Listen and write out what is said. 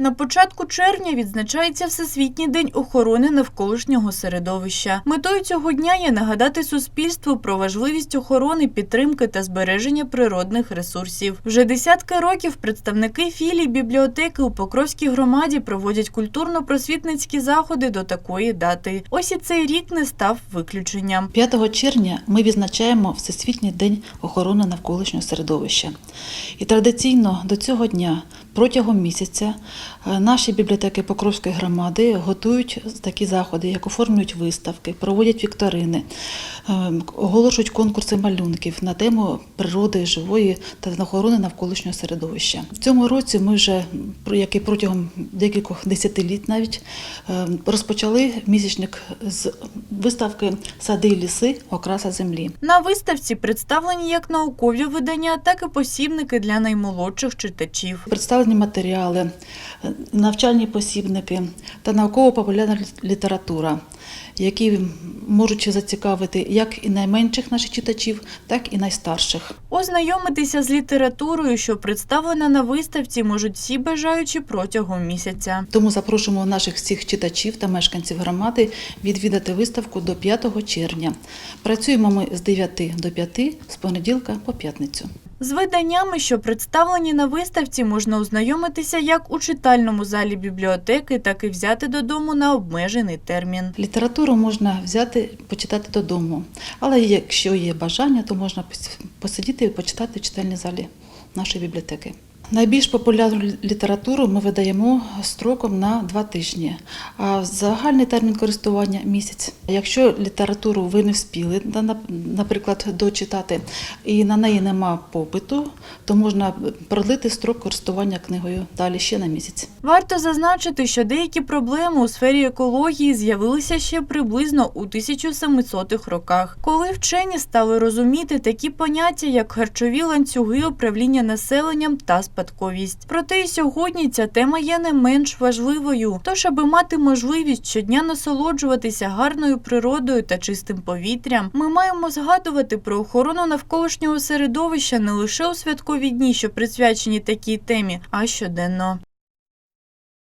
На початку червня відзначається Всесвітній день охорони навколишнього середовища. Метою цього дня є нагадати суспільству про важливість охорони, підтримки та збереження природних ресурсів. Вже десятки років представники філій бібліотеки у Покровській громаді проводять культурно-просвітницькі заходи до такої дати. Ось і цей рік не став виключенням. 5 червня ми відзначаємо Всесвітній день охорони навколишнього середовища. І традиційно до цього дня протягом місяця е, наші бібліотеки Покровської громади готують такі заходи, як оформлюють виставки, проводять вікторини, е, оголошують конкурси малюнків на тему природи живої та охорони навколишнього середовища. В цьому році ми вже, як і протягом декількох десятиліть навіть, е, розпочали місячник з виставки Сади і ліси, окраса землі. На виставці представлені як наукові видання, так і посібники для наймолодших читачів. Представлені матеріали, е, навчальні посібники та науково-популярна література, які можуть зацікавити як і найменших наших читачів, так і найстарших. Ознайомитися з літературою, що представлена на виставці, можуть всі бажаючі протягом місяця. Тому запрошуємо наших всіх читачів та мешканців громади відвідати виставку до 5 червня. Працюємо ми з 9 до 5 з понеділка по п'ятницю. З виданнями, що представлені на виставці, можна ознайомитися як у читальному залі бібліотеки, так і взяти додому на обмежений термін. Літературу можна взяти, почитати додому. Але якщо є бажання, то можна посидіти і почитати в читальній залі нашої бібліотеки. Найбільш популярну літературу ми видаємо строком на два тижні, а загальний термін користування місяць. Якщо літературу ви не вспіли, на- на- наприклад, дочитати, і на неї нема попиту, то можна продлити строк користування книгою далі ще на місяць. Варто зазначити, що деякі проблеми у сфері екології з'явилися ще приблизно у 1700-х роках, коли вчені стали розуміти такі поняття, як харчові ланцюги управління населенням та спадковість. Проте і сьогодні ця тема є не менш важливою. Тож, аби мати можливість щодня насолоджуватися гарною природою та чистим повітрям, ми маємо згадувати про охорону навколишнього середовища не лише у святкові дні, що присвячені такій темі, а щоденно.